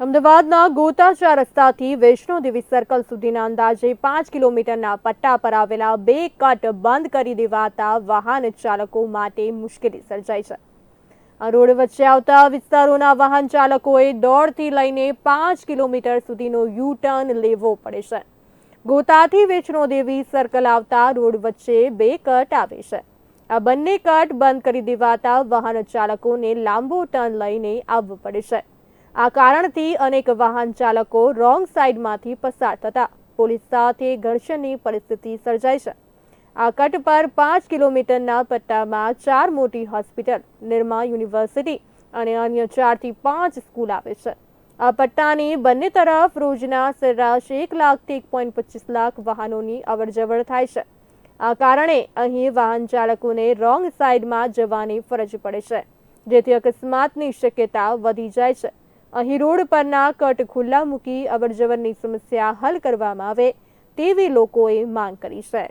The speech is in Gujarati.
અમદાવાદના ગોતાચા રસ્તાથી વૈષ્ણોદેવી સર્કલ સુધીના અંદાજે પાંચ કિલોમીટરના પટ્ટા પર આવેલા બે કટ બંધ કરી દેવાતા વાહન ચાલકો માટે મુશ્કેલી સર્જાઈ છે. આ રોડ વચ્ચે આવતા વિસ્તારોના વાહન ચાલકોએ દોઢથી લઈને પાંચ કિલોમીટર સુધીનો યુ ટર્ન લેવો પડે છે. ગોતાથી વૈષ્ણોદેવી સર્કલ આવતા રોડ વચ્ચે બે કટ આવે છે. આ બંને કટ બંધ કરી દેવાતા વાહન ચાલકોને લાંબો ટર્ન લઈને આવવું પડે છે. આ કારણથી અનેક વાહન ચાલકો રોંગ સાઈડમાંથી પસાર થતા પોલીસ સાથે ઘર્ષણની પરિસ્થિતિ સર્જાઈ છે. આ કટ પર પાંચ કિલોમીટરના પટ્ટામાં ચાર મોટી હોસ્પિટલ, નિરમા યુનિવર્સિટી અને અન્ય ચારથી પાંચ સ્કૂલ આવે છે. આ પટ્ટાની બંને તરફ રોજના સરેરાશ એક લાખથી એક પોઈન્ટ પચીસ લાખ વાહનોની અવરજવર થાય છે. આ કારણે અહીં વાહન ચાલકોને રોંગ સાઈડમાં જવાની ફરજ પડે છે, જેથી અકસ્માતની શક્યતા વધી જાય છે. અહીં રોડ પરના કટ ખુલ્લા મૂકી અવરજવરની સમસ્યા હલ કરવામાં આવે તેવી લોકોએ માંગ કરી છે.